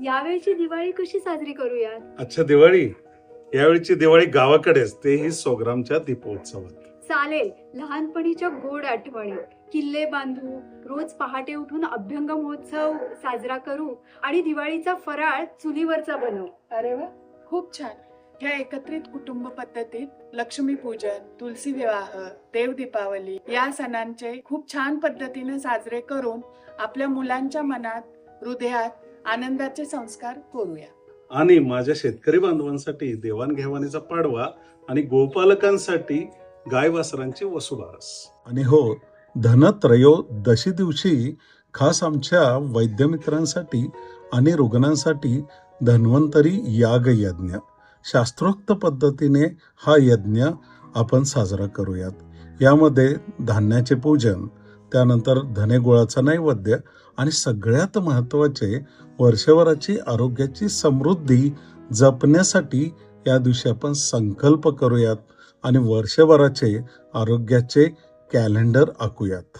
यावेळची दिवाळी कशी साजरी करूयात? अच्छा दिवाळी? यावेळची दिवाळी गावाकडेच तेही सोग्रामच्या दीपोत्सवात. चालेल लहानपणीच्या गोड आठवणी किल्ले बांधू रोज पहाटे उठून अभ्यंग महोत्सव साजरा करू आणि दिवाळीचा फराळ चुलीवरचा बनवू. अरे वा खूप छान. ह्या एकत्रित कुटुंब पद्धतीत लक्ष्मी पूजन तुलसी विवाह देव दीपावली या सणांचे खूप छान पद्धतीने साजरे करून आपल्या मुलांच्या मनात हृदयात आनंदाचे संस्कार करूया. आणि माझ्या शेतकरी बांधवांसाठी देवाणघेवाणीचा पाडवा आणि गोपालकांसाठी गाय वासरांची वसुबारस आणि हो धनत्रयोदशी दिवशी खास आमच्या वैद्यमित्रांसाठी आणि रुग्णांसाठी धन्वंतरी याग यज्ञ. शास्त्रोक्त पद्धतीने हा यज्ञ आपण साजरा करूयात. यामध्ये धान्याचे पूजन त्यानंतर धनेगुळाचा नैवेद्य आणि सगळ्यात महत्त्वाचे वर्षभराची आरोग्याची समृद्धी जपण्यासाठी या दिवशी आपण संकल्प करूयात आणि वर्षभराचे आरोग्याचे कॅलेंडर आखूयात.